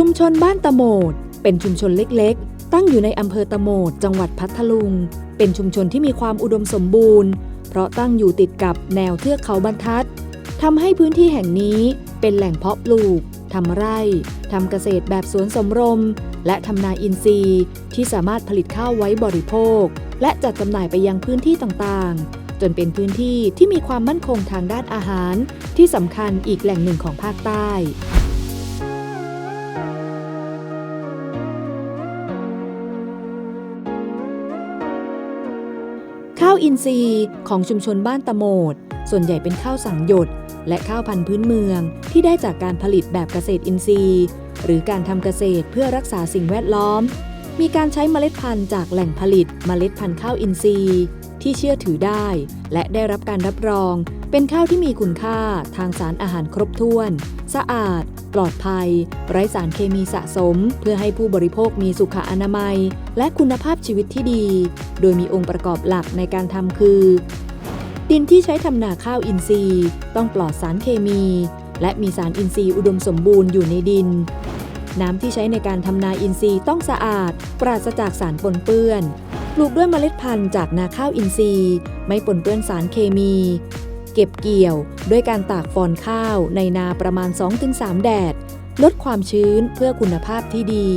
ชุมชนบ้านตะโหมด เป็นชุมชนเล็กๆ ตั้งอยู่ในอำเภอตะโหมด จังหวัดพัทลุง เป็นชุมชนที่มีความอุดมสมบูรณ์ เพราะตั้งอยู่ติดกับแนวเทือกเขาบรรทัดทำให้พื้นที่แห่งนี้เป็นแหล่งเพาะปลูกทำไร่ทำเกษตรแบบสวนสมรม และทำนาอินทรีย์ ที่สามารถผลิตข้าวไว้บริโภค และจัดจำหน่ายไปยังพื้นที่ต่างๆ จนเป็นพื้นที่ที่มีความมั่นคงทางด้านอาหาร ที่สำคัญอีกแหล่งหนึ่งของภาคใต้าวอินทรีย์ของชุมชนบ้านตะโหมด ส่วนใหญ่เป็นข้าวสังหยด และข้าวพันธุ์พื้นเมืองที่ได้จากการผลิตแบบเกษตรอินทรีย์ หรือการทำเกษตรเพื่อรักษาสิ่งแวดล้อม มีการใช้เมล็ดพันธุ์จากแหล่งผลิตเมล็ดพันธุ์ข้าวอินทรีย์ ที่เชื่อถือได้ และได้รับการรับรอง เป็นข้าวที่มีคุณค่าทางสารอาหารครบถ้วน สะอาด ปลอดภัย ไร้สารเคมีสะสม เพื่อให้ผู้บริโภคมีสุขอนามัย และคุณภาพชีวิตที่ดี โดยมีองค์ประกอบหลักในการทำคือ ดินที่ใช้ทำนาข้าวอินทรีย์ ต้องปลอดสารเคมี และมีสารอินทรีย์อุดมสมบูรณ์อยู่ในดิน น้ำที่ใช้ในการทำนาอินทรีย์ต้องสะอาด ปราศจากสารปนเปื้อนปลูกด้วยเมล็ดพันธุ์จากนาข้าวอินทรีย์ ไม่ปนเปื้อนสารเคมี เก็บเกี่ยวด้วยการตากฟอนข้าวในนาประมาณ 2-3 แดด ลดความชื้นเพื่อคุณภาพที่ดี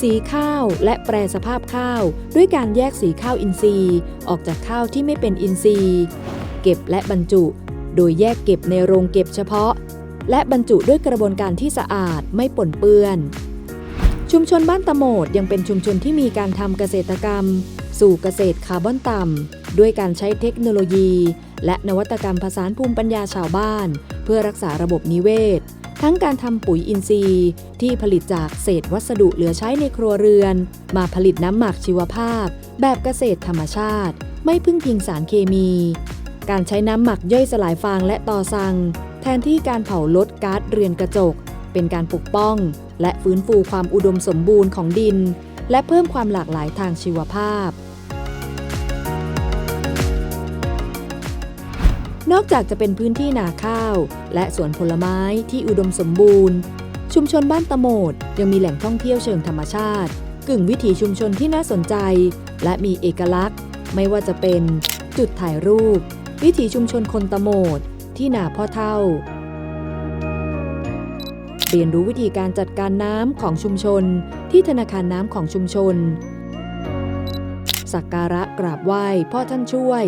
สีข้าวและแปรสภาพข้าว ด้วยการแยกสีข้าวอินทรีย์ ออกจากข้าวที่ไม่เป็นอินทรีย์ เก็บและบรรจุ โดยแยกเก็บในโรงเก็บเฉพาะ และบรรจุด้วยกระบวนการที่สะอาดไม่ปนเปื้อน ชุมชนบ้านตะโหมดยังเป็นชุมชนที่มีการทำเกษตรกรรม สู่เกษตรคาร์บอนต่ำด้วยการใช้เทคโนโลยี และนวัตกรรมผสานภูมิปัญญาชาวบ้าน เพื่อรักษาระบบนิเวศ ทั้งการทำปุ๋ยอินทรีย์ ที่ผลิตจากเศษวัสดุเหลือใช้ในครัวเรือน มาผลิตน้ำหมักชีวภาพ แบบเกษตรธรรมชาติ ไม่พึ่งพิงสารเคมี การใช้น้ำหมักย่อยสลายฟางและตอสัง แทนที่การเผาลดก๊าซเรือนกระจก เป็นการปกป้อง และฟื้นฟูความอุดมสมบูรณ์ของดิน และเพิ่มความหลากหลายทางชีวภาพ นอกจากจะเป็นพื้นที่นาข้าว และสวนผลไม้ที่อุดมสมบูรณ์ ชุมชนบ้านตะโมดยังมีแหล่งท่องเที่ยวเชิงธรรมชาติ กึ่งวิถีชุมชนที่น่าสนใจ และมีเอกลักษณ์ ไม่ว่าจะเป็น จุดถ่ายรูป วิถีชุมชนคนตะโมดที่นาพ่อเท่า เรียนรู้วิธีการจัดการน้ำของชุมชน ที่ธนาคารน้ำของชุมชนสักการะกราบไหว้พ่อท่านช่วย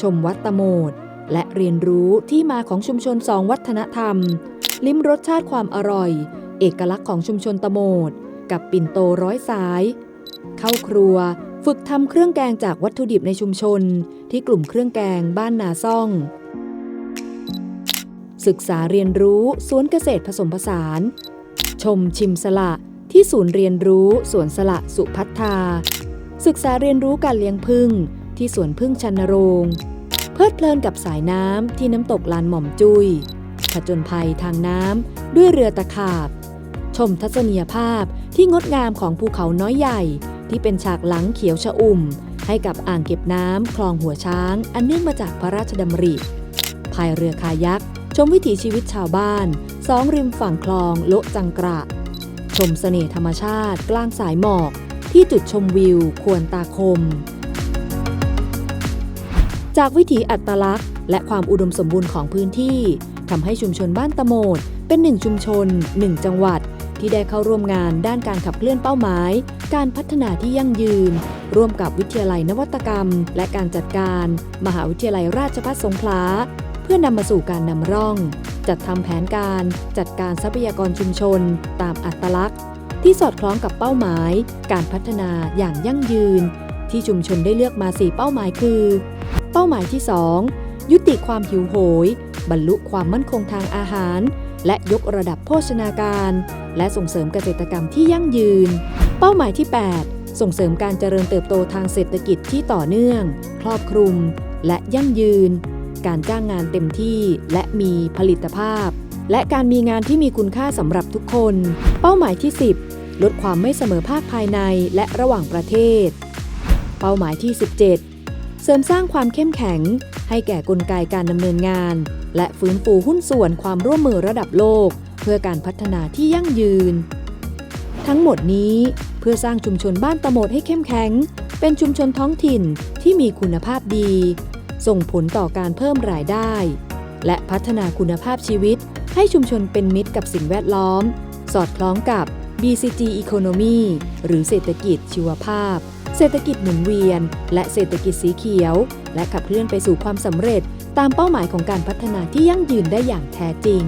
ชมวัดตะโมด และเรียนรู้ที่มาของชุมชนสองวัฒนธรรม ลิ้มรสชาติความอร่อย เอกลักษณ์ของชุมชนตะโมด กับปิ่นโตร้อยสาย เข้าครัวฝึกทำเครื่องแกงจากวัตถุดิบในชุมชน ที่กลุ่มเครื่องแกงบ้านนาซ่อง ศึกษาเรียนรู้สวนเกษตรผสมผสาน ชมชิมสละที่ศูนย์เรียนรู้สวนสละสุพัฒนาศึกษาเรียนรู้การเลี้ยงพึ่งที่สวนพึ่งชันโรง เพลิดเพลินกับสายน้ำที่น้ำตกลานหม่อมจุย้ยผจญภัยทางน้ำด้วยเรือตะขาบ ชมทัศนียภาพที่งดงามของภูเขาน้อยใหญ่ ที่เป็นฉากหลังเขียวชะอุ่ม ให้กับอ่างเก็บน้ำคลองหัวช้าง อันเนื่องมาจากพระราชดำริพายเรือคายักชมวิถีชีวิตชาวบ้านสองริมฝั่งคลองโลจังกระ ชมเสน่ห์ธรรมชาติกลางสายหมอกที่จุดชมวิว ควรตาคม จากวิถีอัตลักษณ์ และความอุดมสมบูรณ์ของพื้นที่ทำให้ชุมชนบ้านตะโมดเป็นหนึ่งชุมชนหนึ่งจังหวัด ที่ได้เข้าร่วมงานด้านการขับเคลื่อนเป้าหมาย การพัฒนาที่ยั่งยืน ร่วมกับวิทยาลัยนวัตกรรม และการจัดการ มหาวิทยาลัยราชภัฏสงขลาเพื่อนำมาสู่การนำร่อง จัดทำแผนการจัดการทรัพยากรชุมชน ตามอัตลักษณ์ ที่สอดคล้องกับเป้าหมาย การพัฒนาอย่างยั่งยืน ที่ชุมชนได้เลือกมา 4 เป้าหมายคือ เป้าหมายที่ 2 ยุติความหิวโหย บรรลุความมั่นคงทางอาหาร และยกระดับโภชนาการ และส่งเสริมเกษตรกรรมที่ยั่งยืน เป้าหมายที่ 8 ส่งเสริมการเจริญเติบโตทางเศรษฐกิจที่ต่อเนื่อง ครอบคลุม และยั่งยืน การจ้างงานเต็มที่และมีผลิตภาพ และการมีงานที่มีคุณค่าสำหรับทุกคน เป้าหมายที่ 10 ลดความไม่เสมอภาคภายในและระหว่างประเทศ เป้าหมายที่ 17 เสริมสร้างความเข้มแข็ง ให้แก่กลไกการดำเนินงาน และฟื้นฟูหุ้นส่วนความร่วมมือระดับโลก เพื่อการพัฒนาที่ยั่งยืน ทั้งหมดนี้เพื่อสร้างชุมชนบ้านตะโมดให้เข้มแข็ง เป็นชุมชนท้องถิ่นที่มีคุณภาพดี ส่งผลต่อการเพิ่มรายได้ และพัฒนาคุณภาพชีวิต ให้ชุมชนเป็นมิตรกับสิ่งแวดล้อม สอดคล้องกับ BCG Economy หรือเศรษฐกิจชีวภาพ เศรษฐกิจหมุนเวียน และเศรษฐกิจสีเขียว และขับเคลื่อนไปสู่ความสำเร็จ ตามเป้าหมายของการพัฒนาที่ยั่งยืนได้อย่างแท้จริง